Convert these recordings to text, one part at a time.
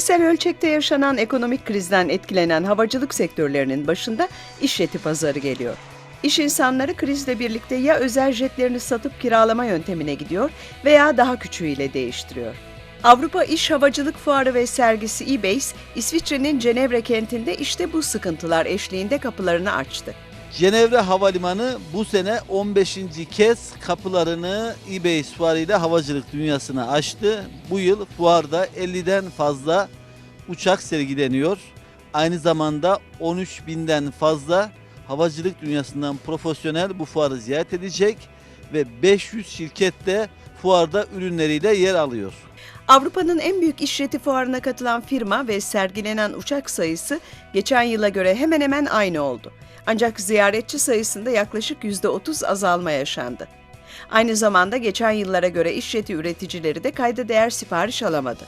Küresel ölçekte yaşanan ekonomik krizden etkilenen havacılık sektörlerinin başında iş pazarı geliyor. İş insanları krizle birlikte ya özel jetlerini satıp kiralama yöntemine gidiyor veya daha küçüğüyle değiştiriyor. Avrupa İş Havacılık Fuarı ve sergisi eBase, İsviçre'nin Cenevre kentinde işte bu sıkıntılar eşliğinde kapılarını açtı. Cenevre Havalimanı bu sene 15. kez kapılarını eBay fuarıyla havacılık dünyasına açtı. Bu yıl fuarda 50'den fazla uçak sergileniyor. Aynı zamanda 13 binden fazla havacılık dünyasından profesyonel bu fuarı ziyaret edecek ve 500 şirket de fuarda ürünleriyle yer alıyor. Avrupa'nın en büyük iş jeti fuarına katılan firma ve sergilenen uçak sayısı geçen yıla göre hemen hemen aynı oldu. Ancak ziyaretçi sayısında yaklaşık %30 azalma yaşandı. Aynı zamanda geçen yıllara göre iş jeti üreticileri de kayda değer sipariş alamadı.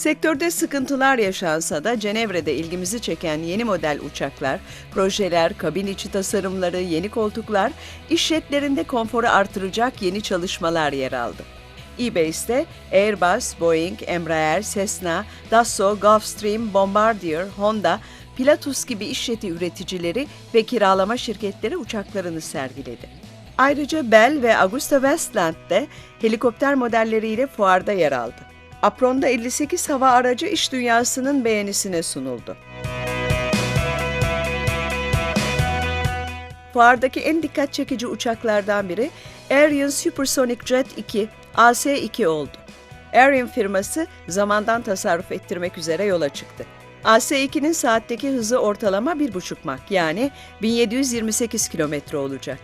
Sektörde sıkıntılar yaşansa da Cenevre'de ilgimizi çeken yeni model uçaklar, projeler, kabin içi tasarımları, yeni koltuklar, iş jetlerinde konforu artıracak yeni çalışmalar yer aldı. eBase'de Airbus, Boeing, Embraer, Cessna, Dassault, Gulfstream, Bombardier, Honda, Pilatus gibi iş jeti üreticileri ve kiralama şirketleri uçaklarını sergiledi. Ayrıca Bell ve Augusta Westland de helikopter modelleriyle fuarda yer aldı. Apron'da 58 hava aracı iş dünyasının beğenisine sunuldu. Fuardaki en dikkat çekici uçaklardan biri Ariane Supersonic Jet 2 AC-2 oldu. Ariane firması zamandan tasarruf ettirmek üzere yola çıktı. AC-2'nin saatteki hızı ortalama 1,5 Mach yani 1728 kilometre olacak.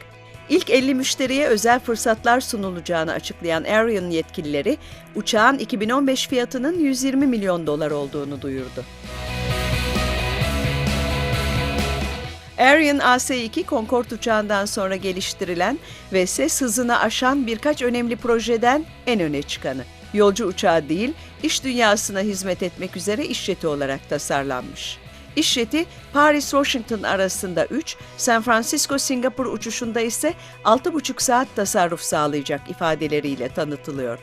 İlk 50 müşteriye özel fırsatlar sunulacağını açıklayan Ariane yetkilileri, uçağın 2015 fiyatının 120 milyon dolar olduğunu duyurdu. Ariane AC-2 Concorde uçağından sonra geliştirilen ve ses hızını aşan birkaç önemli projeden en öne çıkanı. Yolcu uçağı değil, iş dünyasına hizmet etmek üzere iş jeti olarak tasarlanmış. İş jeti Paris-Washington arasında 3, San Francisco-Singapur uçuşunda ise 6,5 saat tasarruf sağlayacak ifadeleriyle tanıtılıyor.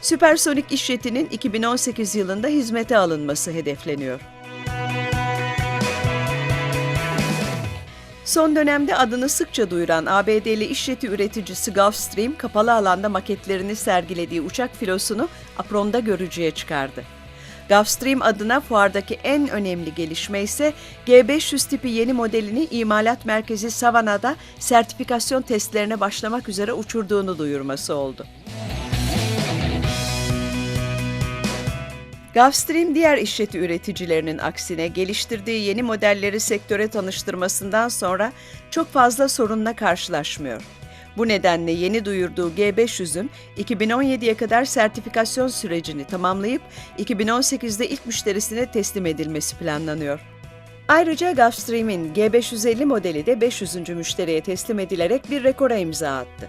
Süpersonik iş jetinin 2018 yılında hizmete alınması hedefleniyor. Son dönemde adını sıkça duyuran ABD'li iş jeti üreticisi Gulfstream, kapalı alanda maketlerini sergilediği uçak filosunu apronda görücüye çıkardı. Gulfstream adına fuardaki en önemli gelişme ise G500 tipi yeni modelini imalat merkezi Savannah'da sertifikasyon testlerine başlamak üzere uçurduğunu duyurması oldu. Gulfstream diğer iş jeti üreticilerinin aksine geliştirdiği yeni modelleri sektöre tanıştırmasından sonra çok fazla sorunla karşılaşmıyor. Bu nedenle yeni duyurduğu G500'ün 2017'ye kadar sertifikasyon sürecini tamamlayıp 2018'de ilk müşterisine teslim edilmesi planlanıyor. Ayrıca Gulfstream'in G550 modeli de 500. müşteriye teslim edilerek bir rekora imza attı.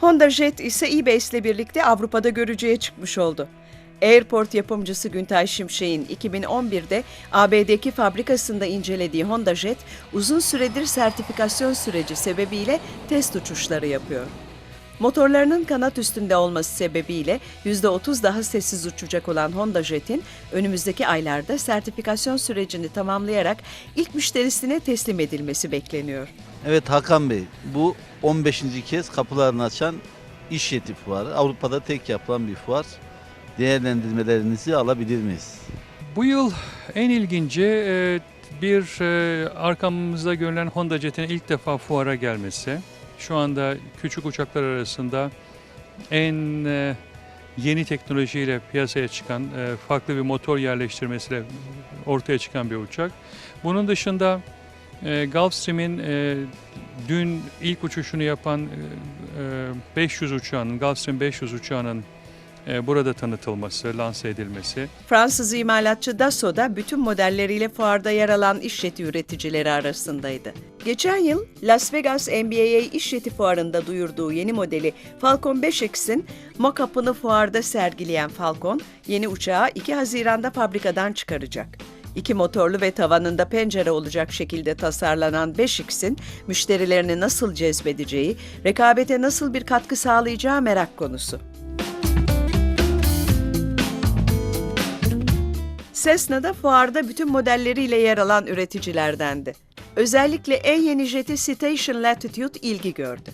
Honda Jet ise eBay ile birlikte Avrupa'da görücüye çıkmış oldu. Airport yapımcısı Güntay Şimşek'in 2011'de AB'deki fabrikasında incelediği Honda Jet, uzun süredir sertifikasyon süreci sebebiyle test uçuşları yapıyor. Motorlarının kanat üstünde olması sebebiyle %30 daha sessiz uçacak olan Honda Jet'in önümüzdeki aylarda sertifikasyon sürecini tamamlayarak ilk müşterisine teslim edilmesi bekleniyor. Evet Hakan Bey bu 15. kez kapılarını açan iş jeti fuarı. Avrupa'da tek yapılan bir fuar. Değerlendirmelerinizi alabilir miyiz? Bu yıl en ilginci e, bir e, arkamızda görülen Honda Jet'in ilk defa fuara gelmesi. Şu anda küçük uçaklar arasında en e, yeni teknolojiyle piyasaya çıkan, farklı bir motor yerleştirmesiyle ortaya çıkan bir uçak. Bunun dışında Gulfstream'in dün ilk uçuşunu yapan e, e, 500 uçağının, Gulfstream 500 uçağının burada tanıtılması, lanse edilmesi. Fransız imalatçı Dassault da bütün modelleriyle fuarda yer alan iş jeti üreticileri arasındaydı. Geçen yıl Las Vegas NBAA iş jeti fuarında duyurduğu yeni modeli Falcon 5X'in mock-up'ını fuarda sergileyen Falcon, yeni uçağı 2 Haziran'da fabrikadan çıkaracak. İki motorlu ve tavanında pencere olacak şekilde tasarlanan 5X'in müşterilerini nasıl cezbedeceği, rekabete nasıl bir katkı sağlayacağı merak konusu. Cessna'da fuarda bütün modelleriyle yer alan üreticilerdendi. Özellikle en yeni jeti Station Latitude ilgi gördü.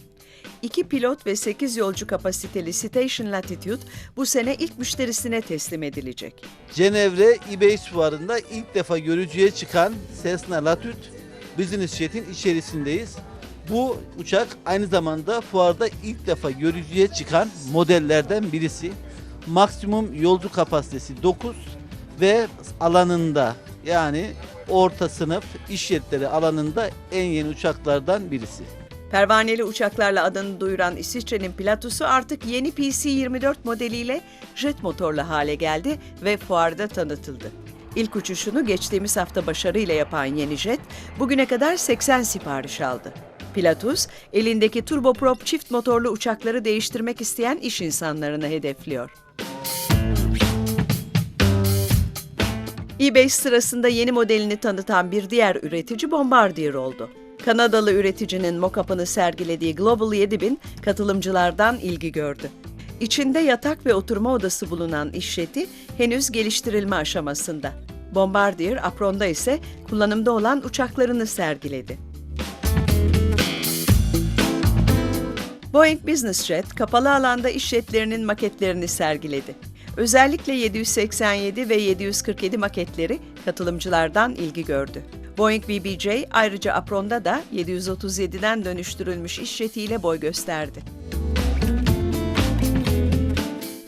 İki pilot ve 8 yolcu kapasiteli Station Latitude bu sene ilk müşterisine teslim edilecek. Cenevre eBay fuarında ilk defa görücüye çıkan Cessna Latitude Business Jet'in içerisindeyiz. Bu uçak aynı zamanda fuarda ilk defa görücüye çıkan modellerden birisi. Maksimum yolcu kapasitesi 9 ve alanında yani orta sınıf iş jetleri alanında en yeni uçaklardan birisi. Pervaneli uçaklarla adını duyuran İsviçre'nin Pilatus'u artık yeni PC-24 modeliyle jet motorlu hale geldi ve fuarda tanıtıldı. İlk uçuşunu geçtiğimiz hafta başarıyla yapan yeni jet, bugüne kadar 80 sipariş aldı. Pilatus, elindeki turboprop çift motorlu uçakları değiştirmek isteyen iş insanlarını hedefliyor. eBay sırasında yeni modelini tanıtan bir diğer üretici Bombardier oldu. Kanadalı üreticinin mock-up'ını sergilediği Global 7000 katılımcılardan ilgi gördü. İçinde yatak ve oturma odası bulunan iş jeti henüz geliştirilme aşamasında. Bombardier, apronda ise kullanımda olan uçaklarını sergiledi. Boeing Business Jet, kapalı alanda iş jetlerinin maketlerini sergiledi. Özellikle 787 ve 747 maketleri katılımcılardan ilgi gördü. Boeing BBJ ayrıca apronda da 737'den dönüştürülmüş iş jetiyle boy gösterdi.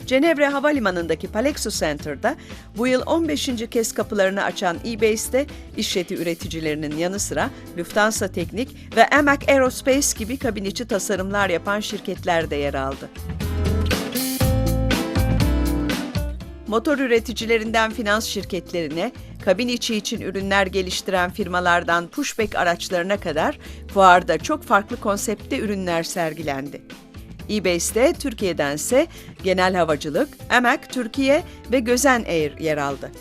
Cenevre Havalimanı'ndaki Palexo Center'da bu yıl 15. kez kapılarını açan eBase'de iş jeti üreticilerinin yanı sıra Lufthansa Teknik ve Amac Aerospace gibi kabin içi tasarımlar yapan şirketler de yer aldı. Motor üreticilerinden finans şirketlerine, kabin içi için ürünler geliştiren firmalardan pushback araçlarına kadar fuarda çok farklı konseptte ürünler sergilendi. eBase'de Türkiye'dense Genel Havacılık, Emek Türkiye ve Gözen Air yer aldı.